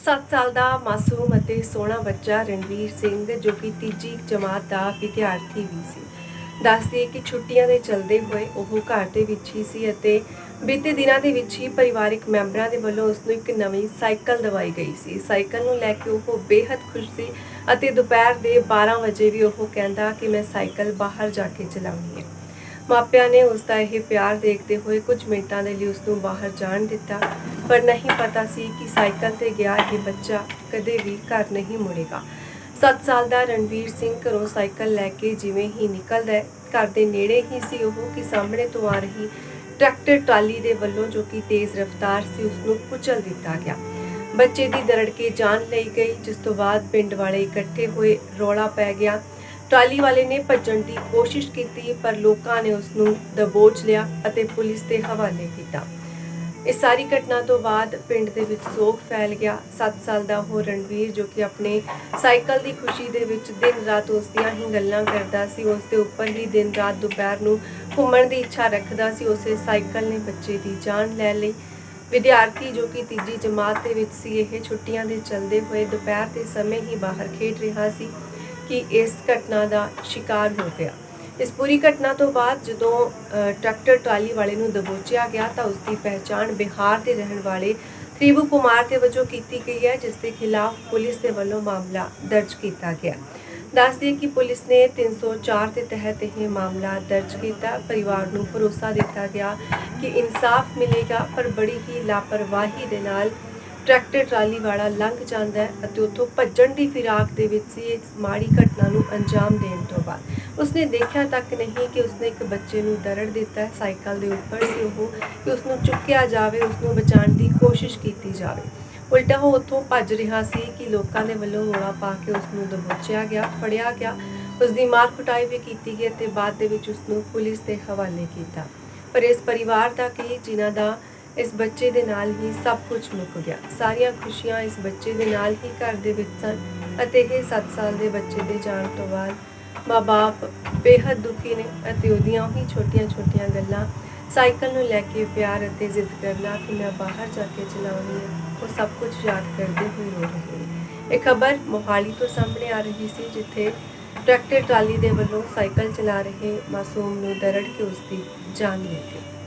7 ਸਾਲ ਦਾ ਮਾਸੂਮ ਅਤੇ ਸੋਹਣਾ ਬੱਚਾ ਰਣਵੀਰ ਸਿੰਘ, ਜੋ ਕਿ ਤੀਜੀ ਜਮਾਤ ਦਾ ਵਿਦਿਆਰਥੀ ਵੀ ਸੀ। ਦੱਸਦੀ ਕਿ ਛੁੱਟੀਆਂ ਦੇ ਚਲਦੇ ਹੋਏ ਉਹ ਘਰ ਦੇ ਵਿੱਚ ਹੀ ਸੀ ਅਤੇ ਬੀਤੇ ਦਿਨਾਂ ਦੇ ਵਿੱਚ ਹੀ ਪਰਿਵਾਰਕ ਮੈਂਬਰਾਂ ਦੇ ਵੱਲੋਂ ਉਸ ਨੂੰ ਇੱਕ ਨਵੀਂ ਸਾਈਕਲ ਦਵਾਈ ਗਈ ਸੀ। ਸਾਈਕਲ ਨੂੰ ਲੈ ਕੇ ਉਹ ਬੇहद ਖੁਸ਼ ਸੀ ਅਤੇ ਦੁਪਹਿਰ ਦੇ 12 ਵਜੇ ਵੀ ਉਹ ਕਹਿੰਦਾ ਕਿ ਮੈਂ ਸਾਈਕਲ ਬਾਹਰ ਜਾ ਕੇ ਚਲਾਉਣੀ ਹੈ। ਮਾਪਿਆਂ ਨੇ ਉਸ ਦਾ ਇਹ ਪਿਆਰ ਦੇਖਦੇ ਹੋਏ ਕੁਝ ਮਿੰਟਾਂ ਦੇ ਲਈ ਉਸ ਨੂੰ ਬਾਹਰ ਜਾਣ ਦਿੱਤਾ, ਪਰ ਨਹੀਂ ਪਤਾ ਸੀ ਕਿ ਸਾਈਕਲ ਤੇ ਗਿਆ ਇਹ ਬੱਚਾ ਕਦੇ ਵੀ ਘਰ ਨਹੀਂ ਮੁੜੇਗਾ। 7 ਸਾਲ ਦਾ ਰਣਵੀਰ ਸਿੰਘ ਘਰੋਂ ਸਾਈਕਲ ਲੈ ਕੇ ਜਿਵੇਂ ਹੀ ਨਿਕਲਦਾ ਹੈ, ਘਰ ਦੇ ਨੇੜੇ ਹੀ ਸੀ ਉਹ ਕਿ ਸਾਹਮਣੇ ਤੋਂ ਆ ਰਹੀ ਟਰੈਕਟਰ ਟਰਾਲੀ ਦੇ ਵੱਲੋਂ ਜੋ ਕਿ ਤੇਜ਼ ਰਫ਼ਤਾਰ ਸੀ ਉਸ ਨੂੰ ਕੁਚਲ ਦਿੱਤਾ ਗਿਆ। ਬੱਚੇ ਦੀ ਦਰੜ ਕੇ ਜਾਨ ਲਈ ਗਈ, ਜਿਸ ਤੋਂ ਬਾਅਦ ਪਿੰਡ ਵਾਲੇ ਇਕੱਠੇ ਹੋਏ ਰੌਲਾ ਪੈ ਗਿਆ। ਟਰਾਲੀ ਵਾਲੇ ਨੇ ਭੱਜਣ ਦੀ ਕੋਸ਼ਿਸ਼ ਕੀਤੀ, ਪਰ ਲੋਕਾਂ ਨੇ ਉਸ ਨੂੰ ਦਬੋਚ ਲਿਆ ਅਤੇ ਪੁਲਿਸ ਦੇ ਹਵਾਲੇ ਕੀਤਾ। ਇਸ ਸਾਰੀ ਘਟਨਾ ਤੋਂ ਬਾਅਦ ਪਿੰਡ ਦੇ ਵਿੱਚ ਸੋਗ ਫੈਲ ਗਿਆ। 7 ਸਾਲ ਦਾ ਉਹ ਰਣਵੀਰ ਜੋ ਕਿ ਆਪਣੇ ਸਾਈਕਲ ਦੀ ਖੁਸ਼ੀ ਦੇ ਵਿੱਚ ਦਿਨ ਰਾਤ ਉਸ ਦੀਆਂ ਹੀ ਗੱਲਾਂ ਕਰਦਾ ਸੀ, ਉਸ ਦੇ ਉੱਪਰ ਹੀ ਦਿਨ ਰਾਤ ਦੁਪਹਿਰ ਨੂੰ ਘੁੰਮਣ ਦੀ ਇੱਛਾ ਰੱਖਦਾ ਸੀ। ਉਸੇ ਸਾਈਕਲ ਨੇ ਬੱਚੇ ਦੀ ਜਾਨ ਲੈ ਲਈ। ਵਿਦਿਆਰਥੀ ਜੋ ਕਿ ਤੀਜੀ ਜਮਾਤ ਦੇ ਵਿੱਚ ਸੀ, ਇਹ ਛੁੱਟੀਆਂ ਦੇ ਚਲਦੇ ਹੋਏ ਦੁਪਹਿਰ ਦੇ ਸਮੇਂ ਹੀ ਬਾਹਰ ਖੇਡ ਰਿਹਾ ਸੀ। ਕਿ ਇਸ ਘਟਨਾ ਦਾ ਸ਼ਿਕਾਰ ਹੋ ਗਿਆ। ਇਸ ਪੂਰੀ ਘਟਨਾ ਤੋਂ ਬਾਅਦ ਜਦੋਂ ਟਰੈਕਟਰ ਟਰਾਲੀ ਵਾਲੇ ਨੂੰ ਦਬੋਚਿਆ ਗਿਆ ਤਾਂ ਉਸ ਦੀ ਪਹਿਚਾਣ ਬਿਹਾਰ ਦੇ ਰਹਿਣ ਵਾਲੇ ਤ੍ਰਿਵੂ ਕੁਮਾਰ ਦੇ ਵਜੋਂ ਕੀਤੀ ਗਈ ਹੈ, ਜਿਸ ਦੇ ਖਿਲਾਫ ਪੁਲਿਸ ਦੇ ਵੱਲੋਂ ਮਾਮਲਾ ਦਰਜ ਕੀਤਾ ਗਿਆ। ਦੱਸ ਦਈਏ ਕਿ ਪੁਲਿਸ ਨੇ 304 ਦੇ ਤਹਿਤ ਇਹ ਮਾਮਲਾ ਦਰਜ ਕੀਤਾ। ਪਰਿਵਾਰ ਨੂੰ ਭਰੋਸਾ ਦਿੱਤਾ ਗਿਆ ਕਿ ਇਨਸਾਫ ਮਿਲੇਗਾ, ਪਰ ਬੜੀ ਹੀ ਲਾਪਰਵਾਹੀ ਦੇ ਨਾਲ ਟਰੈਕਟਰ, ਟਰਾਲੀ ਵਾਲਾ ਲੰਘ ਜਾਂਦਾ ਹੈ ਅਤੇ ਉੱਥੋਂ ਭੱਜਣ ਦੀ ਫਿਰਾਕ ਦੇ ਵਿੱਚ ਸੀ ਇਸ ਮਾੜੀ ਘਟਨਾ ਨੂੰ ਅੰਜਾਮ ਦੇਣ ਤੋਂ ਬਾਅਦ। ਉਸਨੇ ਦੇਖਿਆ ਤੱਕ ਨਹੀਂ ਕਿ ਉਸਨੇ ਇੱਕ ਬੱਚੇ ਨੂੰ ਦਰੜ ਦਿੱਤਾ ਹੈ, ਸਾਈਕਲ ਦੇ ਉੱਪਰ ਸੀ ਉਹ, ਕਿ ਉਸ ਨੂੰ ਚੁੱਕਿਆ ਜਾਵੇ ਉਸ ਨੂੰ ਬਚਾਉਣ ਦੀ ਕੋਸ਼ਿਸ਼ ਕੀਤੀ ਜਾਵੇ। ਉਲਟਾ ਉਹ ਉੱਥੋਂ ਭੱਜ ਰਿਹਾ ਸੀ ਕਿ ਲੋਕਾਂ ਦੇ ਵੱਲੋਂ ਰੋਲਾ ਪਾ ਕੇ ਉਸ ਨੂੰ ਦਬੋਚਿਆ ਗਿਆ, ਫੜਿਆ ਗਿਆ। ਉਸ ਦੀ ਮਾਰ ਕੁਟਾਈ ਵੀ ਕੀਤੀ ਗਈ ਅਤੇ ਬਾਅਦ ਦੇ ਵਿੱਚ ਉਸ ਨੂੰ ਪੁਲਿਸ ਦੇ ਹਵਾਲੇ ਕੀਤਾ। ਪਰ ਇਸ ਪਰਿਵਾਰ ਦਾ ਕੀ ਜਿਨ੍ਹਾਂ ਦਾ ਇਸ ਬੱਚੇ ਦੇ ਨਾਲ ਹੀ ਸਭ ਕੁਝ ਮੁੱਕ ਗਿਆ। ਸਾਰੀਆਂ ਖੁਸ਼ੀਆਂ ਇਸ ਬੱਚੇ ਦੇ ਨਾਲ ਹੀ ਘਰ ਦੇ ਵਿੱਚ ਸਨ ਅਤੇ ਇਹ 7 ਸਾਲ ਦੇ ਬੱਚੇ ਦੇ ਜਾਣ ਤੋਂ ਬਾਅਦ ਮਾਂ-ਬਾਪ ਬੇहद ਦੁਖੀ ਨੇ ਅਤੇ ਉਹਦੀਆਂ ਉਹੀ ਛੋਟੀਆਂ-ਛੋਟੀਆਂ ਗੱਲਾਂ, ਸਾਈਕਲ ਨੂੰ ਲੈ ਕੇ ਪਿਆਰ ਅਤੇ ਜ਼ਿੱਦ ਕਰਨਾ ਕਿ ਮੈਂ ਬਾਹਰ ਜਾ ਕੇ ਚਲਾਉਣੀ ਹੈ, ਉਹ ਸਭ ਕੁਝ ਯਾਦ ਕਰਦੇ ਹੋਏ ਰੋ ਰਹੇ ਨੇ। ਇਹ ਖਬਰ ਮੋਹਾਲੀ ਤੋਂ ਸਾਹਮਣੇ ਆ ਰਹੀ ਸੀ, ਜਿੱਥੇ ਟਰੈਕਟਰ ਟਰਾਲੀ ਦੇ ਵੱਲੋਂ ਸਾਈਕਲ ਚਲਾ ਰਹੇ ਮਾਸੂਮ ਨੂੰ ਦਰੜ ਕੇ ਉਸ ਦੀ ਜਾਨ ਲੈ ਗਈ।